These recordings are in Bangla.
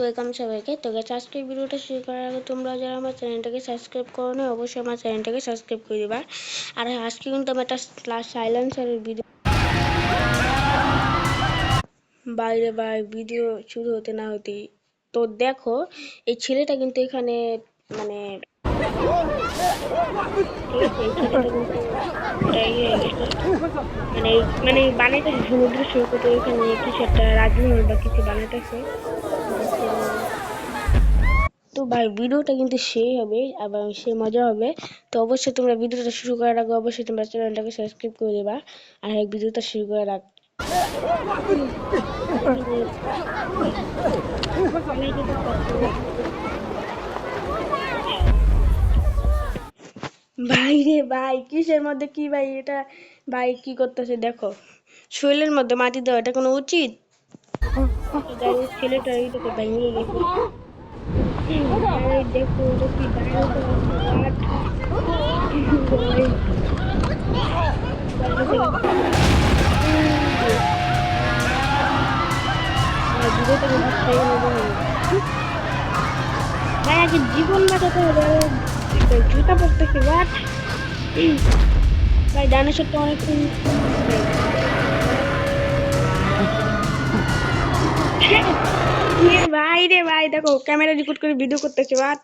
ওয়েলকাম সবাইকে। তো গেছে আজকে ভিডিওটা শুরু করার আগে তোমরা যারা আমার চ্যানেলটাকে সাবস্ক্রাইব করো না অবশ্যই আমার চ্যানেলটাকে সাবস্ক্রাইব করে দিবা। আর আজকে কিন্তু আমি একটা সাইলেন্সারের ভিডিও বাইরে বাই ভিডিও শুরু হতে না হতেই। তো দেখো, এই ছেলেটা কিন্তু এখানে মানে মানে মানে বানাইতেছে সমুদ্র সৈকত, এখানে কিছু একটা রাজমহল বা কিছু বানাইতেছে। ভাই, ভিডিওটা কিন্তু সেই হবে এবং সে মজা হবে। তো অবশ্যই তোমরা ভিডিওটা শুরু করার আগে অবশ্যই তোমরা চ্যানেলটাকে সাবস্ক্রাইব করে দেবা আর এই ভিডিওটা শুরু করার আগে ভাই রে ভাই, কিসের মধ্যে কি ভাই এটা? ভাই, কি করতেছে দেখো। শৈলের মধ্যে মাটি দেওয়া, এটা কোনো উচিত? ছেলেটা এই দেখো ভেঙে গেছে। জীবন বাঁচাতে হবে জুতা পড়তেছে বাট ভাই ডাইনোসরটা অনেকক্ষণ ভাই রে ভাই, দেখো ক্যামেরা রেকর্ড করে ভিডিও করতেছে বাট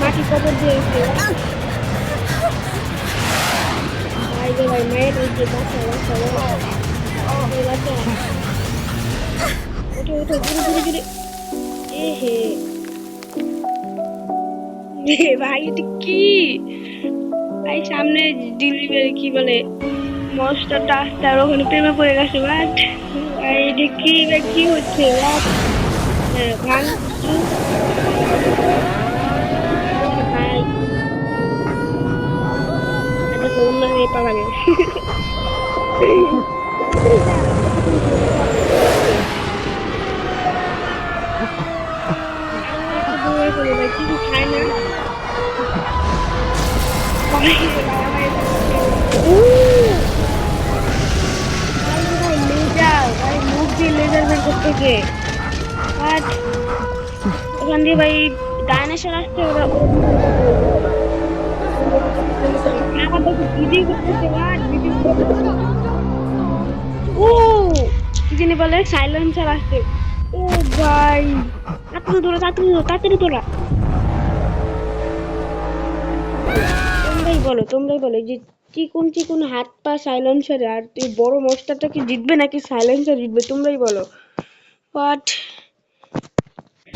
মাটি কবর দিয়েছে ভাই রে ভাই, মায়ের ওঠো জুড়ে জুড়ে জুড়ে এ হে। ভাই, এটা কি? ভাই সামনে ডেলিভারি কি বলে মস্টারটা আসতে আর ওখানে প্রেমে পড়ে গেছে বাট এটা কি কি হচ্ছে ভাই পাওয়া গেছে ওখান ভাই ওরা ভিডিও করতেছে ও বলে সাইলেন্সার আসছে ও ভাই তাড়াতাড়ি তোরা তাড়াতাড়ি তাড়াতাড়ি তোরা তোমরাই বলো তোমরাই বলো যে চিকুন চিকুন হাত পা সাইলেন্সারে আর এই বড় মস্টারটা কি জিতবে নাকি সাইলেন্সার জিতবে, তোমরাই বলো। বাট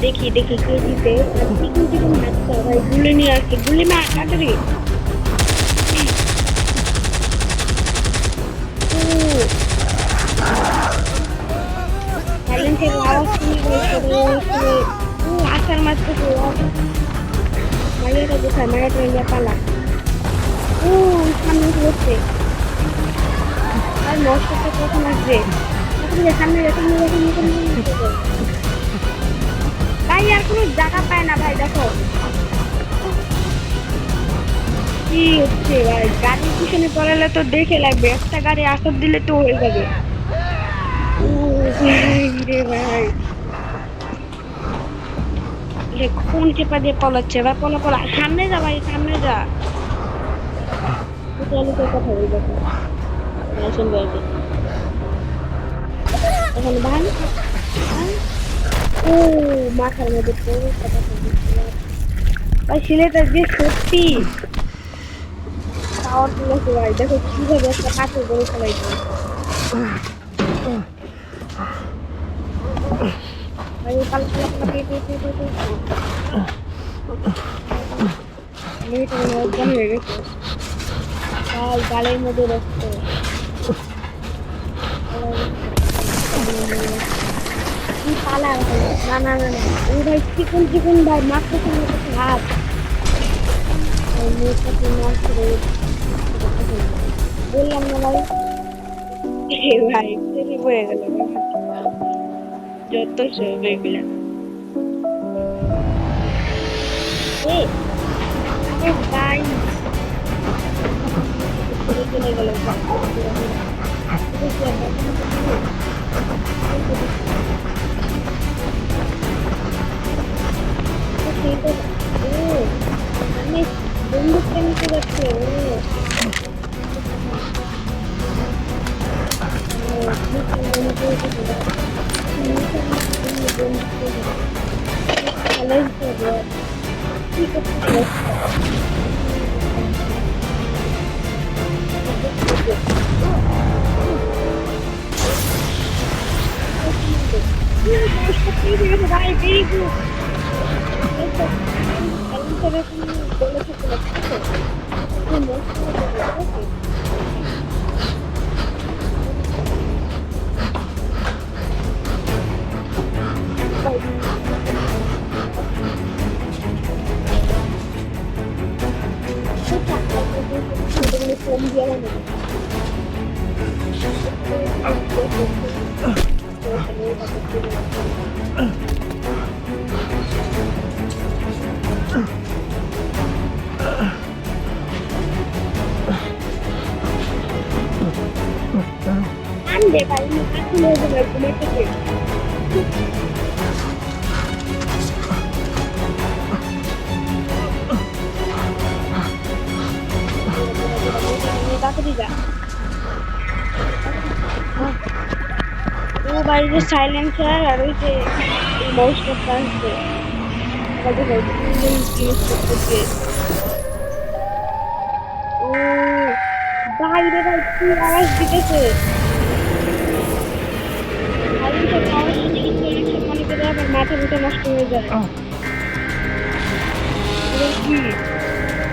দেখি দেখি, কে জিতে। আর চিকুন চিকুন হাত পা, ভাই, গুলি নিয়ে আসছে, গুলি মার, তাড়াতাড়ি। সাইলেন্সের আওয়াজ শুনে আসার মাত্র মাইয়াটা কোথায় পালা। সামনে হচ্ছে আর নষ্টটা কখন আসবে সামনে সামনে ভাই, আর কোনো জায়গা পায় না, ভাই, দেখো। কি হচ্ছে, ভাই? গাড়ির পিছনে পড়ালে তো দেখে লাগবে, একটা গাড়ি আসর দিলে তো হয়ে যাবে। রে ভাই। কোন চেপা দিয়ে পলাচ্ছে বা পলা পলা। সামনে যা, ভাই, সামনে যা। কথা বলব লাইসেন্স বাইকে এখন ভাই ও মাথার মধ্যে পড়ে কথা ভাই ছেলেটা যে সত্যি। পাওয়ার তুলেছে ভাই। দেখো কীভাবে একটা কাছে পেয়ে পেয়ে পেয়ে মেয়েটা অজ্ঞান হয়ে গাল গালের মধ্যে রক্ত কি পালা না না না না ওই ভাই চিকুন চিকুন ভাই মারতে সামনে কাছে হাত মেয়েটাকে মার করে বললাম না ভাই এ ভাই ফেলে পড়ে গেল যত সব এগুলা এ ভাই ছেড়ে চলে গেল আমি বন্দুকটা নিতে যাচ্ছে ও Meu Deus, por que ele me vai, amigo? Eu não tô vendo como eu tô nessa conversa. Eu não tô vendo como é tá. eu tô. তাড়াতাড়ি যা ও বাইরে সাইলেন্সার আর ওই যে মাউস করতে আসছে ও বাইরে ভাই কি আওয়াজ দিতেছে সাইলেন্সার আওয়াজ দিতেছে মনে করে আবার মাথা মুঠে নষ্ট হয়ে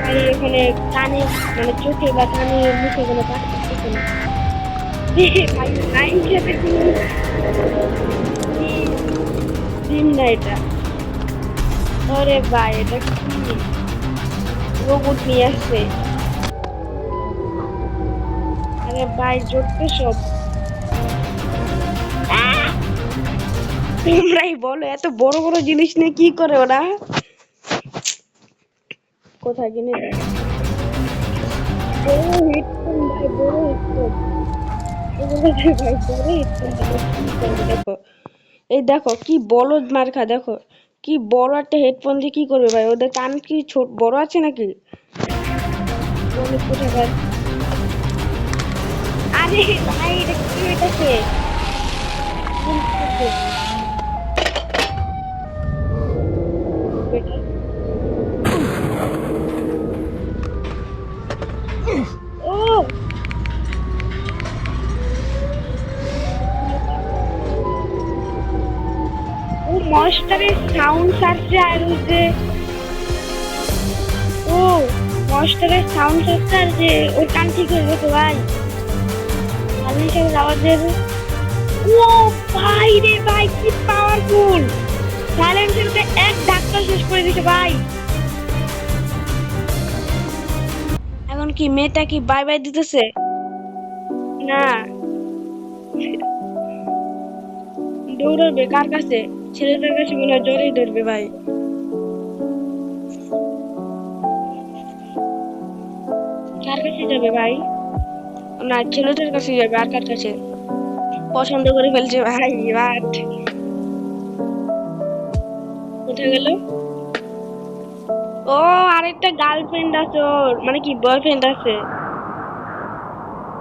ভাই এখানে কানে মানে চোখে বা কানে মুখে কোনো না। ভাই খেতে দিন না এটা। ওরে ভাই এটা কি? রোবট নিয়ে আসছে। আরে ভাই জোটতে সব! তোমরাই বলো, এত বড় বড় জিনিস নিয়ে কি করে ওরা? কোথায় কিনে দেখো, এই দেখো, কি বলদ মার্কা দেখো। কি বড় একটা হেডফোন দিয়ে কি করবে ভাই? ওদের কান কি ছোট, বড় আছে নাকি? আরে ভাই, এটা কি হইতাছে? সাউন্ড আসছে আর যে, ও মনস্টারের সাউন্ড আর যে, ওর কান ঠিক হয়ে গেছে ভাই। আমি সব আওয়াজের ও ভাই রে ভাই, কি পাওয়ারফুল সাইলেন্সারতে এক ধাক্কা শেষ করে দিছে ভাই। এখন কি মেয়েটা কি বাই বাই দিতেছে? না। দৌড়াবে কার কাছে? ছেলেটার কাছে মনে হয় জোরেই ধরবে ভাই। কার কাছে যাবে ভাই? না ছেলেটার কাছে যাবে, আর কার কাছে? পছন্দ করে ফেলছে ভাই, বাট। কোথায় গেল? ও, আরেকটা গার্লফ্রেন্ড আছে ওর মানে কি বয়ফ্রেন্ড আছে।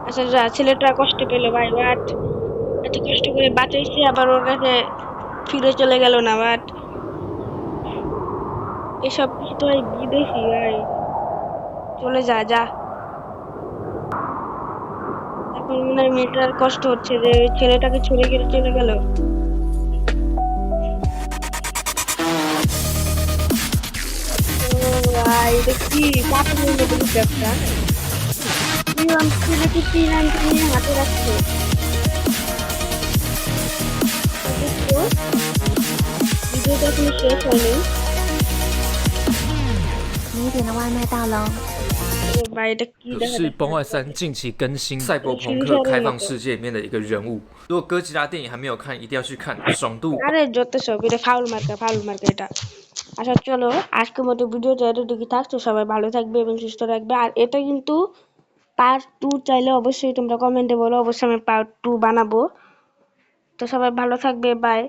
আচ্ছা ছেলেটা কষ্ট পেল ভাই, বাট। এত কষ্ট করে বাঁচাইছে আবার ওর কাছে। ফিরে চলে গেল না বাট এসব তো বিদেশি, ভাই। চলে যা যা। এখন মনে হয় মেয়েটার কষ্ট হচ্ছে যে ছেলেটাকে ছুড়ে গেলে চলে গেল। ভাই তিন আনতে নিয়ে হাতে রাখছে দেখছো ভিডিওটা এখনো শেষ হয়নি 你点的外卖到喽。 ও ভাই এটা কি 可 দেখা 是《 যাচ্ছে? 崩坏三》近期更新赛博朋克开放世界里面的一个人物。如果哥吉拉电影还没有看，一定要去看，爽度 আরে যত সব এটা ফাউল মার্কা ফাউল মার্কা এটা আচ্ছা চলো আজকের মতো ভিডিওটা এতটুকু থাকছে সবাই ভালো থাকবে এবং সুস্থ রাখবে আর এটা কিন্তু পার্ট টু চাইলে অবশ্যই তোমরা কমেন্টে বলো অবশ্যই আমি পার্ট টু বানাবো তো সবাই ভালো থাকবে বাই